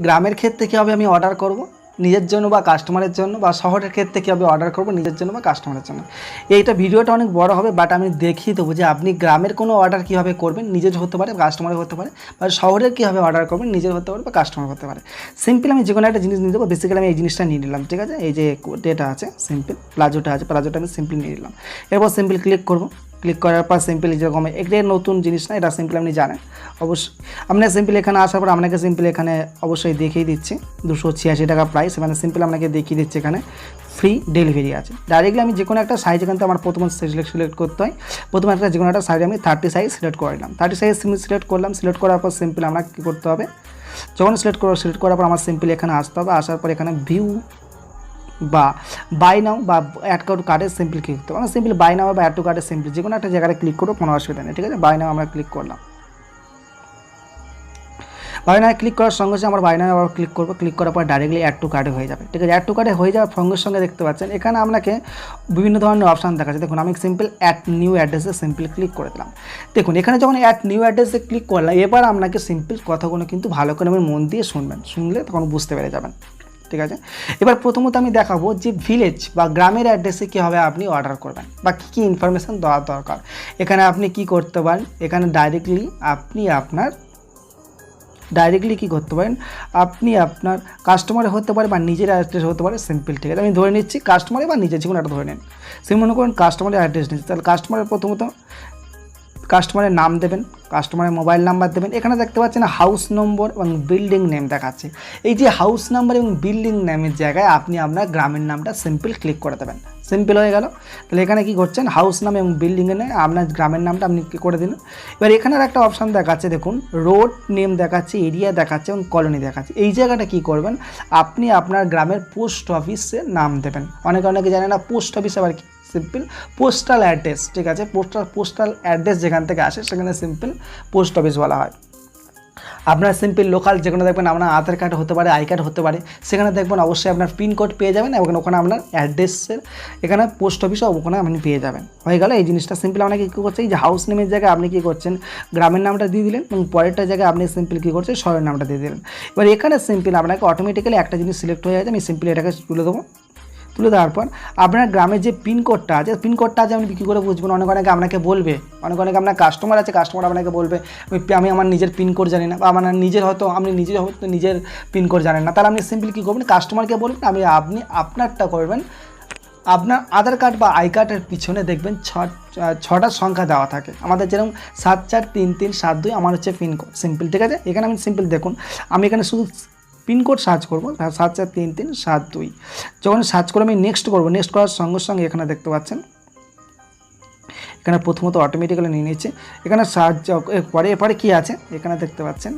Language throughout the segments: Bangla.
গ্রামের ক্ষেত্রে কীভাবে আমি অর্ডার করব? নিজের জন্য বা কাস্টমারের জন্য বা শহরের ক্ষেত্রে কীভাবে অর্ডার করব? নিজের জন্য বা কাস্টমারের জন্য। এইটা ভিডিওটা অনেক বড় হবে বাট আমি দেখিয়ে দেবো যে আপনি গ্রামের কোনো অর্ডার কীভাবে করবেন? নিজের হতে পারে কাস্টমারের হতে পারে, বা শহরের কীভাবে অর্ডার করবেন? নিজের হতে পারে বা কাস্টমার হতে পারে। সিম্পল আমি যে কোনো একটা জিনিস নিয়ে দেবো বেসিক্যালি আমি এই জিনিসটা নিয়ে নিলাম, ঠিক আছে? এই যে ডেটা আছে সিম্পল প্লাজোটা আছে প্লাজোটা আমি সিম্পল নিয়ে নিলাম। এরপর সিম্পল ক্লিক করব। ক্লিক করার পর সিম্পল যেরকম এটা নতুন জিনিস না, এটা সিম্পল আপনি জানেন। অবশ্যই, আপনার সিম্পল এখানে আসার পর আপনাকে সিম্পল এখানে অবশ্যই দেখিয়ে দিচ্ছি। দুশো ছিয়াশি টাকা প্রাইস মানে সিম্পল আপনাকে দেখিয়ে দিচ্ছে এখানে। ফ্রি ডেলিভারি আছে। ডাইরেক্টলি আমি যে কোনো একটা সাইজ এখান আমার প্রথমে সিলেক্ট সিলেক্ট করতে হয়। প্রথমে একটা যে কোনো একটা সাইজ আমি থার্টি সাইজ সিলেক্ট করে নিলাম। থার্টি সাইজ সিলেক্ট করলাম সিলেক্ট করার পর সিম্পল আমরা কী করতে হবে? যখন সিলেক্ট করব সিলেক্ট করার পর আমার সিম্পল এখানে আসতে হবে। আসার পর এখানে ভিউ বা বাই নাও বা অ্যাড টু কার্ডে সিম্পল ক্লিক করতে হবে। সিম্পল বাই নাও বা অ্যাড টু কার্ডে সিম্পল যে কোনো একটা জায়গায় ক্লিক করব কোনো অসুবিধা নেই, ঠিক আছে? বাই নাও আমরা ক্লিক করলাম। বাইনায় ক্লিক করার সঙ্গে সঙ্গে আমার বাইনায় আবার ক্লিক করব। ক্লিক করার পর ডাইরেক্টলি অ্যাড টু কার্ডে হয়ে যাবে, ঠিক আছে? অ্যাড টু কার্ডে হয়ে যাওয়ার সঙ্গে সঙ্গে দেখতে পাচ্ছেন, এখানে আপনাকে বিভিন্ন ধরনের অপশান দেখাচ্ছে। দেখুন, আমি সিম্পল অ্যাড নিউ অ্যাড্রেসে সিম্পল ক্লিক করে দিলাম। দেখুন, এখানে যখন অ্যাড নিউ অ্যাড্রেসে ক্লিক করলাম, এবার আপনাকে সিম্পল কথাগুলো কিন্তু ভালো করে মন দিয়ে শুনবেন। শুনলে তখন বুঝতে পেরে যাবেন। ঠিক আছে? এবার প্রথমত আমি দেখাবো যে ভিলেজ বা গ্রামের অ্যাড্রেসে কীভাবে আপনি অর্ডার করবেন বা কী কী ইনফরমেশান দেওয়া দরকার। এখানে আপনি কি করতে পারেন? এখানে ডাইরেক্টলি আপনি আপনার ডাইরেক্টলি কী করতে পারেন? আপনি আপনার কাস্টমারে হতে পারে বা নিজের অ্যাড্রেস হতে পারে সিম্পল ঠিক আছে? আমি ধরে নিচ্ছি কাস্টমারে বা নিজের, যে কোনো একটা ধরে নিন। সে মনে করেন কাস্টমারের অ্যাড্রেস নিচ্ছি। তাহলে কাস্টমারের প্রথমত কাস্টমারের নাম দেবেন কাস্টমারের মোবাইল নাম্বার দেবেন। এখানে দেখতে পাচ্ছেন হাউস নম্বর এবং বিল্ডিং নেম দেখাচ্ছে। এই যে হাউস নাম্বার এবং বিল্ডিং নেমের জায়গায় আপনি আপনার গ্রামের নামটা সিম্পল ক্লিক করে দেবেন। সিম্পল হয়ে গেল। তাহলে এখানে কি করছেন? হাউস নাম এবং বিল্ডিংয়ের নেম আপনার গ্রামের নামটা আপনি কী করে দিলেন? এবার এখানে একটা অপশান দেখাচ্ছে, দেখুন। রোড নেম দেখাচ্ছে এরিয়া দেখাচ্ছে এবং কলোনি দেখাচ্ছে। এই জায়গাটা কি করবেন? আপনি আপনার গ্রামের পোস্ট অফিসে নাম দেবেন। অনেকে অনেকে জানে না পোস্ট অফিস আবার কি? সিম্পল পোস্টাল অ্যাড্রেস, ঠিক আছে? পোস্টাল পোস্টাল অ্যাড্রেস যেখান থেকে আসে, সেখানে সিম্পল পোস্ট অফিস বলা হয়। আপনার সিম্পল লোকাল যেখানে দেখবেন আপনার আধার কার্ড হতে পারে, আই কার্ড হতে পারে, সেখানে দেখবেন অবশ্যই আপনার পিনকোড পেয়ে যাবেন এবং ওখানে আপনার অ্যাড্রেসের এখানে পোস্ট অফিসও ওখানে আপনি পেয়ে যাবেন। হয়ে গেল, এই জিনিসটা সিম্পল আপনাকে কী করছে? এই যে হাউস নেমের জায়গায় আপনি কী করছেন? গ্রামের নামটা দিয়ে দিলেন এবং পরেরটা জায়গায় আপনি সিম্পল কী করছেন? শহরের নামটা দিয়ে দিলেন। এবার এখানে সিম্পল আপনাকে অটোমেটিক্যালি একটা জিনিস সিলেক্ট হয়ে যাচ্ছে, আমি সিম্পলি এটাকে তুলে দেবো। তুলে দেওয়ার পর আপনার গ্রামের যে পিনকোডটা আছে পিনকোডটা আছে আপনি কী করে বুঝবেন। অনেক অনেকে আপনাকে বলবে, অনেক অনেকে আপনার কাস্টমার আছে কাস্টমার আপনাকে বলবে, আমি- আমি আমার নিজের পিনকোড জানি না। বা আমার নিজের হয়তো, আপনি নিজের হয়তো নিজের পিনকোড জানেন না। তাহলে আপনি সিম্পলি কী করবেন? কাস্টমারকে বলবেন, আমি আপনি, আপনারটা করবেন। আপনার আধার কার্ড বা আই কার্ডের পিছনে দেখবেন ছ ছটা সংখ্যা দেওয়া থাকে। আমাদের যেরকম সাত চার তিন তিন সাত দুই, আমার হচ্ছে পিনকোড সিম্পল ঠিক আছে? এখানে আমি সিম্পল দেখুন। আমি এখানে শুধু পিনকোড সার্চ করব সাত চার তিন তিন সাত দুই। যখন সার্চ করে আমি নেক্সট করব নেক্সট করার সঙ্গে সঙ্গে এখানে দেখতে পাচ্ছেন, এখানে প্রথমত অটোমেটিক্যালি নিয়ে নিচ্ছে এখানে সার্চ পরে এরপরে কী আছে? এখানে দেখতে পাচ্ছেন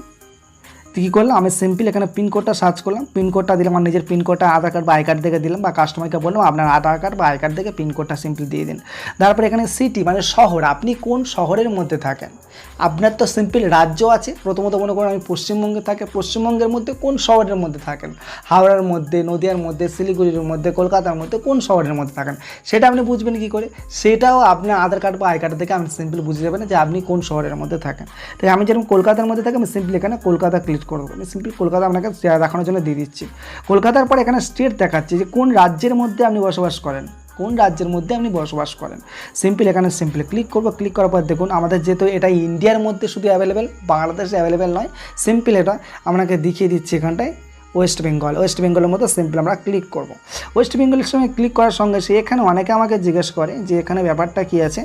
কী করলাম? আমি সিম্পল এখানে পিনকোডটা সার্চ করলাম। পিনকোডটা দিলাম, আমার নিজের পিনকোডটা আধার কার্ড বা আই কার্ড থেকে দিলাম বা কাস্টমারকে বললাম, আপনার আধার কার্ড বা আই কার্ড থেকে পিনকোডটা সিম্পল দিয়ে দিন। তারপরে এখানে সিটি মানে শহর। আপনি কোন শহরের মধ্যে থাকেন? আপনার তো সিম্পল রাজ্য আছে। প্রথমত মনে করুন, আমি পশ্চিমবঙ্গে থাকি। পশ্চিমবঙ্গের মধ্যে কোন শহরের মধ্যে থাকেন? হাওড়ার মধ্যে, নদিয়ার মধ্যে, শিলিগুড়ির মধ্যে, কলকাতার মধ্যে কোন শহরের মধ্যে থাকেন? সেটা আপনি বুঝবেন কী করে? সেটাও আপনার আধার কার্ড বা আই কার্ড থেকে আপনি সিম্পল বুঝে যাবেন যে আপনি কোন শহরের মধ্যে থাকেন। তাই আমি যেরকম কলকাতার মধ্যে থাকি, আমি সিম্পল এখানে কলকাতা ক্লিক করব আমি সিম্পল কলকাতা আপনাকে দেখানোর জন্য দিয়ে দিচ্ছি। কলকাতার পর এখানে স্টেট দেখাচ্ছে যে কোন রাজ্যের মধ্যে আপনি বসবাস করেন। কোন রাজ্যের মধ্যে আপনি বসবাস করেন। সিম্পল এখানে সিম্পল ক্লিক করব ক্লিক করার পর দেখুন আমাদের যেহেতু এটা ইন্ডিয়ার মধ্যে শুধু অ্যাভেলেবেল বাংলাদেশে অ্যাভেলেবেল নয় সিম্পল এটা আপনাকে দেখিয়ে দিচ্ছি এখানটায় ওয়েস্ট বেঙ্গল ওয়েস্ট বেঙ্গলের মধ্যে সিম্পল আমরা ক্লিক করব। ওয়েস্ট বেঙ্গলের সঙ্গে ক্লিক করার সঙ্গে সে এখানে অনেকে আমাকে জিজ্ঞেস করে যে এখানে ব্যাপারটা কী আছে।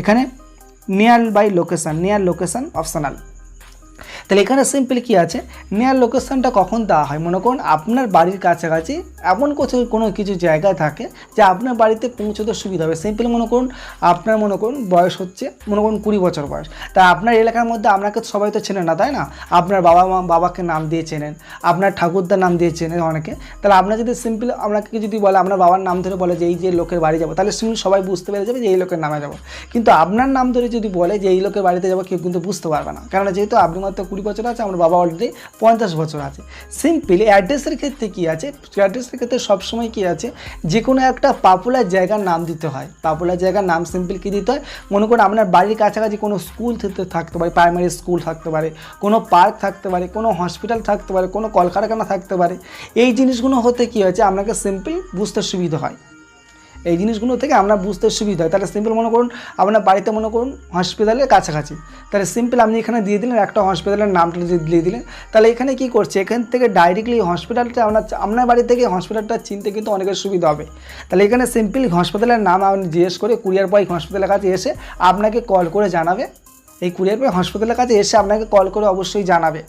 এখানে near by location near location optional তাহলে এখানে সিম্পল কি আছে? নেয়ার লোকেশনটা কখন দেওয়া হয়? মনে করুন আপনার বাড়ির কাছাকাছি এমন কিছু কোনো কিছু জায়গায় থাকে যে আপনার বাড়িতে পৌঁছতে সুবিধা হবে। সিম্পল মনে করুন আপনার মনে করুন বয়স হচ্ছে, মনে করুন কুড়ি বছর বয়স। তা আপনার এলাকার মধ্যে আপনাকে সবাই তো চেনে না, তাই না? আপনার বাবা মা, বাবাকে নাম দিয়ে চেনেন, আপনার ঠাকুরদার নাম দিয়ে চেনেন অনেকে। তাহলে আপনার যদি সিম্পল আপনাকে যদি বলে, আপনার বাবার নাম ধরে বলে যে এই যে লোকের বাড়ি যাব, তাহলে সিম্পল সবাই বুঝতে পেরে যাবে যে এই লোকের নামে যাব। কিন্তু আপনার নাম ধরে যদি বলে যে এই লোকের বাড়িতে যাব, কেউ কিন্তু বুঝতে পারবে না। কারণ যেহেতু আপনি মাত্র কুড়ি বছর আছে, আমার বাবা অলরেডি পঞ্চাশ বছর আছে। সিম্পল অ্যাড্রেসের ক্ষেত্রে কী আছে? অ্যাড্রেসের ক্ষেত্রে সবসময় কী আছে? যে কোনো একটা পপুলার জায়গার নাম দিতে হয়। পপুলার জায়গার নাম সিম্পল কী দিতে হয়? মনে করুন আপনার বাড়ির কাছাকাছি কোনো স্কুল থাকতে পারে প্রাইমারি স্কুল থাকতে পারে, কোনো পার্ক থাকতে পারে, কোনো হসপিটাল থাকতে পারে, কোনো কলকারখানা থাকতে পারে। এই জিনিসগুলো হতে কী হয়েছে আপনাকে সিম্পল বুঝতে সুবিধা হয়। এই জিনিসগুলো থেকে আমরা বুঝতে সুবিধা হয়। তাহলে সিম্পল মনে করুন, আপনার বাড়িতে মনে করুন হসপিটালের কাছাকাছি। তাহলে সিম্পল আপনি এখানে দিয়ে দিলেন, একটা হসপিটালের নামটা যদি দিয়ে দিলেন, তাহলে এখানে কি করছে? এখান থেকে ডাইরেক্টলি হসপিটালটা আপনার আপনার বাড়ি থেকে হসপিটালটা চিনতে কিন্তু অনেকের সুবিধা হবে। তাহলে এখানে সিম্পল হসপিটালের নাম আপনি জিজ্ঞেস করে কুরিয়ার বয় হসপিটালের কাছে এসে আপনাকে কল করে জানাবে। এই কুরিয়ার বয় হসপিটালের কাছে এসে আপনাকে কল করে অবশ্যই জানাবে।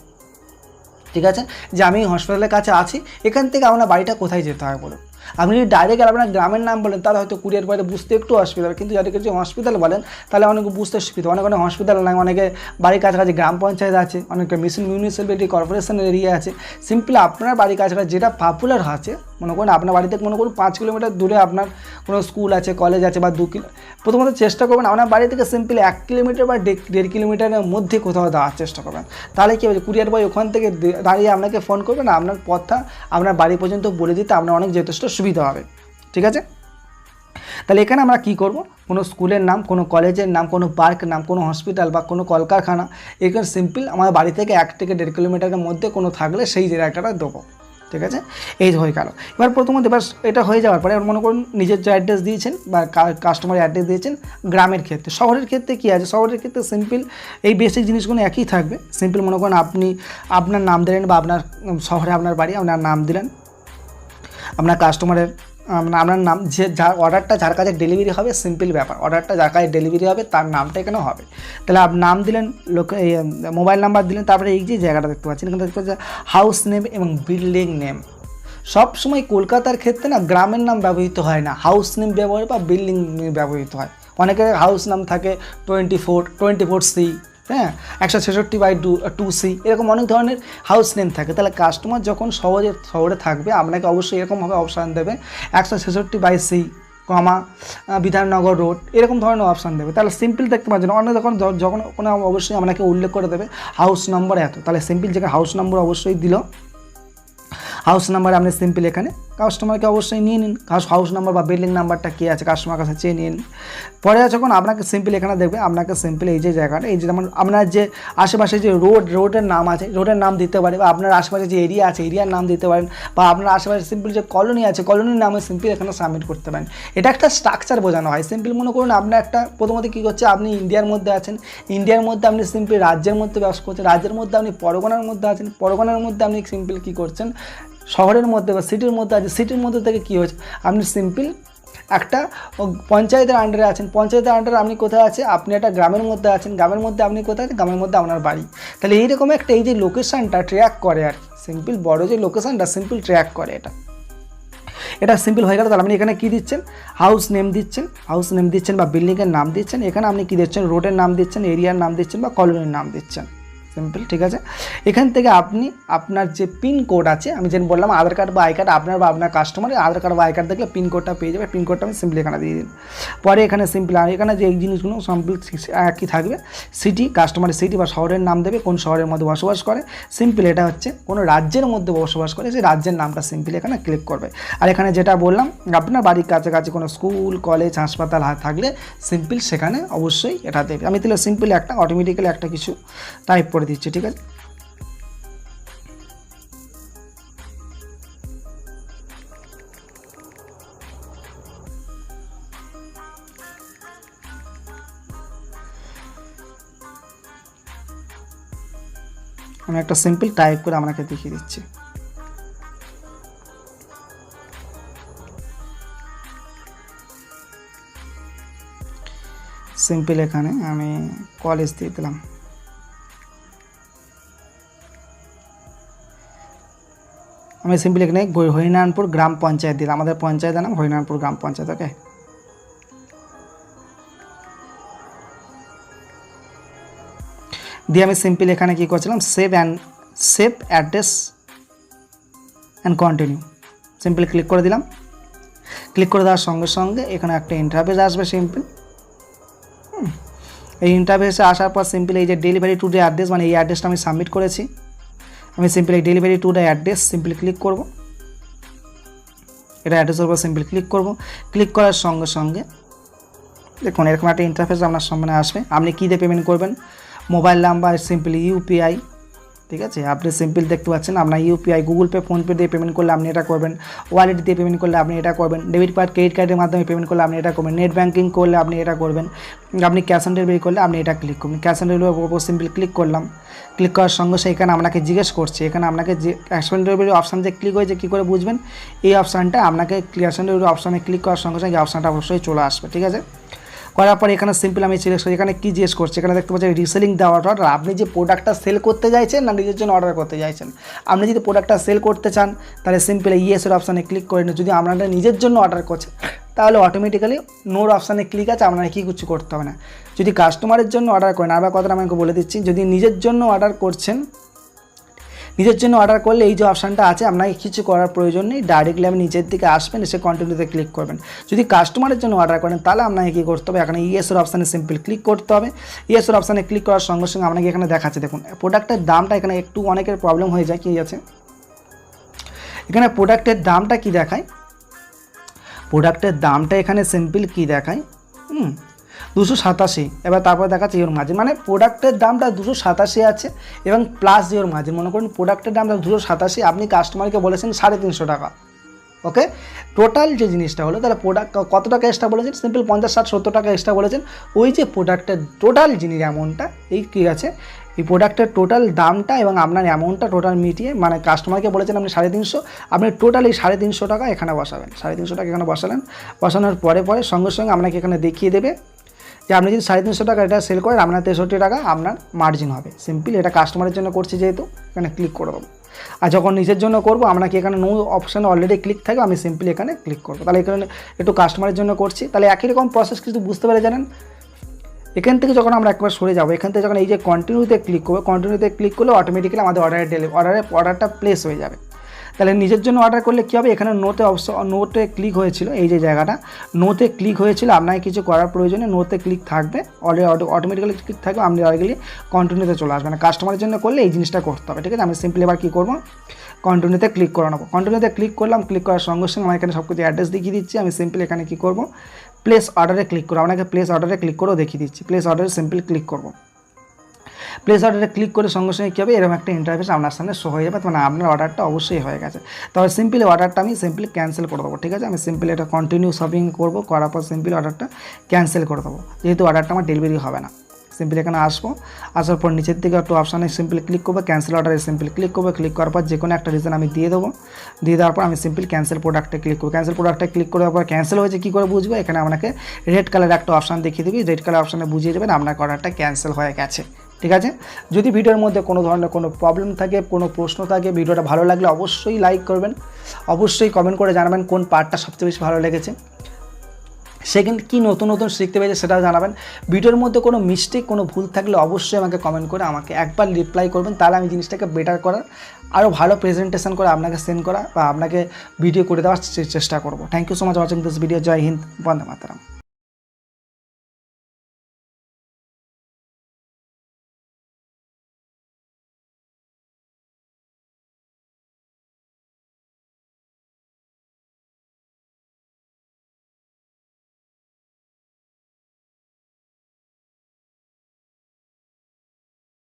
ঠিক আছে? যে আমি হসপিটালের কাছে আছি, এখান থেকে আপনার বাড়িটা কোথায় যেতে হয় বলুন? আপনি যদি ডাইরেক্ট আপনার গ্রামের নাম বলেন, তাহলে হয়তো কুড়িয়ার বাইরে বুঝতে একটু অসুবিধা হবে। কিন্তু যাদেরকে যদি হসপিটাল বলেন, তাহলে অনেক বুঝতে সুবিধা অনেক অনেক হসপিটাল নাই, অনেকে বাড়ির কাছাকাছি গ্রাম পঞ্চায়েত আছে, অনেকে মিশন মিউনিসিপ্যালিটি কর্পোরেশনের এরিয়া আছে। সিম্পলি আপনার বাড়ির কাছাকাছি যেটা পপুলার আছে মনে করুন, আপনার বাড়ি থেকে মনে করুন পাঁচ কিলোমিটার দূরে আপনার কোনো স্কুল আছে কলেজ আছে বা দু কিলো প্রথমত চেষ্টা করবেন আপনার বাড়ি থেকে সিম্পলি এক কিলোমিটার বা দেড়- কিলোমিটারের মধ্যে কোথাও দেওয়ার চেষ্টা করবেন। তাহলে কী হবে? কুরিয়ার বয় ওখান থেকে দাঁড়িয়ে আপনাকে ফোন করবেন আপনার পথটা আপনার বাড়ি পর্যন্ত বলে দিতে আপনার অনেক যথেষ্ট সুবিধা হবে। ঠিক আছে? তাহলে এখানে আমরা কি করব? কোনো স্কুলের নাম, কোনো কলেজের নাম, কোনো পার্কের নাম, কোনো হসপিটাল বা কোনো কলকারখানা, এখানে সিম্পল আমার বাড়ি থেকে এক থেকে দেড় কিলোমিটারের মধ্যে কোনো থাকলে সেই জায়গাটা দেবো। ঠিক আছে? এই হয়ে গেল। এবার প্রথমত এবার এটা হয়ে যাওয়ার পরে এবার মনে করুন নিজের যে অ্যাড্রেস দিয়েছেন বা কাস্টমার অ্যাড্রেস দিয়েছেন গ্রামের ক্ষেত্রে। শহরের ক্ষেত্রে কী আছে? শহরের ক্ষেত্রে সিম্পল এই বেসিক জিনিসগুলো একই থাকবে। সিম্পল মনে করুন আপনি আপনার নাম দিলেন বা আপনার শহরে আপনার বাড়ি, আপনার নাম দিলেন। আপনার কাস্টমারের আপনার নাম, যে যার অর্ডারটা যার কাছে ডেলিভারি হবে সিম্পল ব্যাপার। অর্ডারটা যার কাছে ডেলিভারি হবে, তার নামটা এখানে হবে। তাহলে আপনি নাম দিলেন, লোক মোবাইল নাম্বার দিলেন, তারপরে এই যে জায়গাটা দেখতে পাচ্ছেন, এখানে দেখতে পাচ্ছেন হাউস নেম এবং বিল্ডিং নেম সব সময় কলকাতার ক্ষেত্রে না, গ্রামের নাম ব্যবহৃত হয় না। হাউস নেম ব্যবহার বা বিল্ডিং নেম ব্যবহৃত হয়। অনেকের হাউস নাম থাকে twenty four twenty four C হ্যাঁ একশো ছেষট্টি বাই টু টু সি এরকম অনেক ধরনের হাউস নেম থাকে। তাহলে কাস্টমার যখন শহরে শহরে থাকবে, আপনাকে অবশ্যই এরকমভাবে অপশান দেবে। একশো ছেষট্টি by C comma Bidhannagar road এরকম ধরনের অপশান দেবে। তাহলে সিম্পল দেখতে পাচ্ছেন অনেক যখন যখন কোনো অবশ্যই আপনাকে উল্লেখ করে দেবে হাউস নম্বর এত। তাহলে সিম্পল যেখানে হাউস নম্বর অবশ্যই দিল। হাউস নাম্বার আপনি সিম্পল এখানে কাস্টমারকে অবশ্যই নিয়ে নিন। হাউস নাম্বার বা বিল্ডিং নাম্বারটা কী আছে কাস্টমার কাছে চেয়ে নিন। পরে যখন আপনাকে সিম্পল এখানে দেখবে, আপনাকে সিম্পল এই যে জায়গাটা, এই যে যেমন আপনার যে আশেপাশে যে রোড রোডের নাম আছে রোডের নাম দিতে পারে, বা আপনার আশেপাশে যে এরিয়া আছে এরিয়ার নাম দিতে পারেন, বা আপনার আশেপাশে সিম্পল যে কলোনি আছে কলোনির নামে সিম্পল এখানে সাবমিট করতে পারেন। এটা একটা স্ট্রাকচার বোঝানো হয়। সিম্পল মনে করুন, আপনার একটা প্রথমত কী করছে, আপনি ইন্ডিয়ার মধ্যে আছেন। ইন্ডিয়ার মধ্যে আপনি সিম্পল রাজ্যের মধ্যে ব্যবসা করছেন, রাজ্যের মধ্যে আপনি পরগনার মধ্যে আছেন, পরগনার মধ্যে আপনি সিম্পল কী করছেন শহরের মধ্যে বা সিটির মধ্যে আছে সিটির মধ্যে থেকে কী হয়েছে? আপনি সিম্পল একটা পঞ্চায়েতের আন্ডারে আছেন। পঞ্চায়েতের আন্ডারে আপনি কোথায় আছে? আপনি একটা গ্রামের মধ্যে আছেন। গ্রামের মধ্যে আপনি কোথায় আছেন? গ্রামের মধ্যে আপনার বাড়ি। তাহলে এইরকম একটা এই যে লোকেশানটা ট্র্যাক করে আর সিম্পল বড় যে লোকেশানটা সিম্পল ট্র্যাক করে এটা। এটা সিম্পল হয়ে গেল। তাহলে আপনি এখানে কী দিচ্ছেন? হাউস নেম দিচ্ছেন। হাউস নেম দিচ্ছেন বা বিল্ডিংয়ের নাম দিচ্ছেন। এখানে আপনি কী দিচ্ছেন? রোডের নাম দিচ্ছেন এরিয়ার নাম দিচ্ছেন বা কলোনির নাম দিচ্ছেন। সিম্পল ঠিক আছে? এখান থেকে আপনি আপনার যে পিন কোড আছে, আমি যেন বললাম আধার কার্ড বা আই কার্ড আপনার বা আপনার কাস্টমারের আধার কার্ড বা আই কার্ড দেখলে পিন কোডটা পেয়ে যাবে। পিন আমি সিম্পল এখানে দিয়ে দিন পরে এখানে সিম্পল এখানে যে এই জিনিসগুলো সিম্পল একই থাকবে সিটি কাস্টমারের সিটি বা শহরের নাম দেবে, কোন শহরের মধ্যে বসবাস করে। সিম্পল এটা হচ্ছে কোনো রাজ্যের মধ্যে বসবাস করে, সেই রাজ্যের নামটা সিম্পল এখানে ক্লিক করবে। আর এখানে যেটা বললাম, আপনার বাড়ির কাছাকাছি কোনো স্কুল কলেজ হাসপাতাল থাকলে সিম্পল সেখানে অবশ্যই এটা দেবে। আমি তাহলে সিম্পল একটা অটোমেটিক্যালি একটা কিছু টাইপ করে দিচ্ছি, ঠিক আছে? আমি একটা সিম্পল টাইপ করে আপনাকে দেখিয়ে দিচ্ছি। সিম্পল এখানে আমি কলেজ দিয়ে দিলাম। আমি সিম্পল এখানে হরিনারায়ণপুর গ্রাম পঞ্চায়েত দিলাম আমাদের পঞ্চায়েতের নাম হরিনারায়ণপুর গ্রাম পঞ্চায়েত ওকে দিয়ে আমি সিম্পল এখানে কী করছিলাম? Save and save address and continue simple click করে দিলাম। ক্লিক করে দেওয়ার সঙ্গে সঙ্গে এখানে একটা ইন্টারফেস আসবে সিম্পল এই ইন্টারভেসে আসার পর সিম্পল এই যে ডেলিভারি টু ডে অ্যাড্রেস মানে এই অ্যাড্রেসটা আমি সাবমিট করেছি। আমি simply delivery to the address simply click করব। এটা অ্যাড্রেসের উপর সিম্পলি ক্লিক করব। ক্লিক করার সঙ্গে সঙ্গে দেখুন, এরকম একটা ইন্টারফেস আপনার সামনে আসবে। আপনি কী দিয়ে পেমেন্ট করবেন? মোবাইল নাম্বার সিম্পলি ইউপিআই ঠিক আছে? আপনি সিম্পল দেখতে পাচ্ছেন, আপনার ইউপিআই গুগল পে ফোনপে দিয়ে পেমেন্ট করলে আপনি এটা করবেন। ওয়ালেট দিয়ে পেমেন্ট করলে আপনি এটা করবেন। ডেবিট কার্ড ক্রেডিট কার্ডের মাধ্যমে পেমেন্ট করলে আপনি এটা করবেন। নেট ব্যাঙ্কিং করলে আপনি এটা করবেন। আপনি ক্যাশ অন ডেলিভারি করলে আপনি এটা ক্লিক করবেন। ক্যাশ অন ডেলিভারি উপর সিম্পল ক্লিক করলাম। ক্লিক করার সঙ্গে সঙ্গে এখানে আপনাকে জিজ্ঞেস করছে। এখানে আপনাকে যে ক্যাশ অন ডেলিভারি অপশান যে ক্লিক হয়েছে কী করে বুঝবেন? এই অপশানটা আপনাকে ক্যাশ অন ডেলিভারি অপশানে ক্লিক করার সঙ্গে সঙ্গে অপশানটা অবশ্যই চলে আসবে। ঠিক আছে? করার পর এখানে সিম্পল আমি সিলেক্ট করি। এখানে কী জিজ্ঞেস করছে? এখানে দেখতে পাচ্ছি রিসেলিং দেওয়ার অর্ডার আপনি যে প্রোডাক্টটা সেল করতে চাইছেন না নিজের জন্য অর্ডার করতে চাইছেন আপনি যদি প্রোডাক্টটা সেল করতে চান, তাহলে সিম্পল ইয়েসের অপশানে ক্লিক করে। যদি আপনারা নিজের জন্য অর্ডার করছেন, তাহলে অটোমেটিক্যালি নোর অপশানে ক্লিক আছে আপনারা কি কিছু করতে হবে না। যদি কাস্টমারের জন্য অর্ডার করেন আবার কথাটা আমাকে বলে দিচ্ছি। যদি নিজের জন্য অর্ডার করছেন নিজের জন্য অর্ডার করলে এই যে অপশানটা আছে, আপনাকে কিছু করার প্রয়োজন নেই। ডাইরেক্টলি আপনি নিচের দিকে আসবেন, এসে কন্টিনিউতে ক্লিক করবেন। যদি কাস্টমারের জন্য অর্ডার করেন, তাহলে আপনাকে কী করতে হবে? এখানে ইয়েসের অপশানে সিম্পল ক্লিক করতে হবে। ইয়েসের অপশানে ক্লিক করার সঙ্গে সঙ্গে আপনাকে এখানে দেখাচ্ছে, দেখুন প্রোডাক্টের দামটা এখানে একটু অনেকের প্রবলেম হয়ে যায়, কী আছে এখানে প্রোডাক্টের দামটা কি দেখায়? প্রোডাক্টের দামটা এখানে সিম্পল কি দেখায়? হুম দুশো সাতাশি। এবার তারপর দেখাচ্ছে ইওর মার্জিন মানে প্রোডাক্টের দামটা দুশো সাতাশি আছে এবং প্লাস ইওর মার্জিন মনে করুন প্রোডাক্টের দামটা দুশো সাতাশি, আপনি কাস্টমারকে বলেছেন সাড়ে তিনশো টাকা। ওকে? টোটাল যে জিনিসটা হলো, তাহলে প্রোডাক্ট কত টাকা এক্সট্রা বলেছেন? সিম্পল পঞ্চাশ, ষাট, সত্তর টাকা এক্সট্রা বলেছেন। ওই যে প্রোডাক্টের টোটাল জিনিস অ্যামাউন্টটা এই কী আছে? এই প্রোডাক্টের টোটাল দামটা এবং আপনার অ্যামাউন্টটা টোটাল মিটিয়ে মানে কাস্টমারকে বলেছেন আপনি সাড়ে তিনশো, আপনি টোটাল এই সাড়ে তিনশো টাকা এখানে বসাবেন। সাড়ে তিনশো টাকা এখানে বসালেন। বসানোর পরে পরে সঙ্গে সঙ্গে আপনাকে এখানে দেখিয়ে দেবে। যে আপনি যদি সাড়ে তিনশো টাকা এটা সেল করেন, আপনার তেষট্টি টাকা আপনার মার্জিন হবে। সিম্পল এটা কাস্টমারের জন্য করছি যেহেতু, এখানে ক্লিক করে দেবো। আর যখন নিজের জন্য করব আপনাকে এখানে নো অপশানে অলরেডি ক্লিক থাকবে, আমি সিম্পলি এখানে ক্লিক করব। তাহলে এখানে একটু কাস্টমারের জন্য করছি। তাহলে একই রকম প্রসেস কিছু বুঝতে পেরে জানেন, এখান থেকে যখন আমরা একবার সরে যাব, এখান থেকে যখন এই যে কন্টিনিউতে ক্লিক করব কন্টিনিউতে ক্লিক করলে অটোমেটিক্যালি আমাদের অর্ডারে ডেলি অর্ডারে অর্ডারটা প্লেস হয়ে যাবে। তাহলে নিজের জন্য অর্ডার করলে কী হবে? এখানে নোতে অবশ্য নোতে ক্লিক হয়েছিল, এই যে জায়গাটা। নোতে ক্লিক হয়েছিল, আপনাকে কিছু করার প্রয়োজনে নোতে ক্লিক থাকবে। অটোমেটিক্যালি ক্লিক থাকবে, আপনি অলরেডি কন্টিনিউতে চলে আসবেন। কাস্টমারের জন্য করলে এই জিনিসটা করতে হবে, ঠিক আছে? আমি সিম্পলি এবার কী করব? কন্টিনিউতে ক্লিক করে নেব। কন্টিনিউতে ক্লিক করলাম ক্লিক করার সঙ্গে সঙ্গে আমার এখানে সব কিছু অ্যাড্রেস দেখিয়ে দিচ্ছি। আমি সিম্পলি এখানে কী করব? প্লেস অর্ডারে ক্লিক করব। আপনাকে প্লেস অর্ডারে ক্লিক করেও দেখিয়ে দিচ্ছি। প্লেস অর্ডারে সিম্পলি ক্লিক করব। প্লেস অর্ডারে ক্লিক করে সঙ্গে সঙ্গে কী হবে? এরকম একটা ইন্টারফেস আপনার সামনে শো হয়ে যাবে। মানে আপনার অর্ডারটা অবশ্যই হয়ে গেছে। তবে সিম্পলি অর্ডারটা আমি সিম্পলি ক্যান্সেল করে দেবো, ঠিক আছে? আমি সিম্পলি এটা কন্টিনিউ শপিং করব, করার পর সিম্পলি অর্ডারটা ক্যান্সেল করে দেবো। যেহেতু অর্ডারটা আমার ডেলিভারি হবে না। সিম্পলি এখানে আসব, আসার পর নিচের দিকে একটু অপশানে সিম্পলি ক্লিক করব ক্যান্সেল অর্ডারে সিম্পলি ক্লিক করব ক্লিক করার পর যে কোনো একটা রিজন আমি দিয়ে দেবো। দিয়ে দেওয়ার পর আমি সিম্পলি ক্যান্সেল প্রোডাক্টে ক্লিক করব। ক্যান্সেল প্রোডাক্টে ক্লিক করার পর ক্যান্সেল হয়েছে কী করে বুঝব? এখানে আপনাকে রেড কালার একটা অপশান দেখিয়ে দিবি। রেড কালার অপশানে বুঝিয়ে দেবেন আপনার অর্ডারটা ক্যান্সেল হয়ে গেছে। ঠিক আছে? যদি ভিডিওর মধ্যে কোনো ধরনের কোনো প্রবলেম থাকে, কোনো প্রশ্ন থাকে, ভিডিওটা ভালো লাগলে অবশ্যই লাইক করবেন। অবশ্যই কমেন্ট করে জানাবেন কোন পার্টটা সবচেয়ে বেশি ভালো লেগেছে। সেকেন্ড কী নতুন নতুন শিখতে পেরেছে সেটাও জানাবেন। ভিডিওর মধ্যে কোনো মিস্টেক কোনো ভুল থাকলে অবশ্যই আমাকে কমেন্ট করে আমাকে একবার রিপ্লাই করবেন। তাহলে আমি জিনিসটাকে বেটার করার আরও ভালো প্রেজেন্টেশন করে আপনাকে সেন্ড করা বা আপনাকে ভিডিও করে দেওয়ার চেষ্টা করব। Thank you so much watching this video জয় হিন্দ বন্দে মাতারাম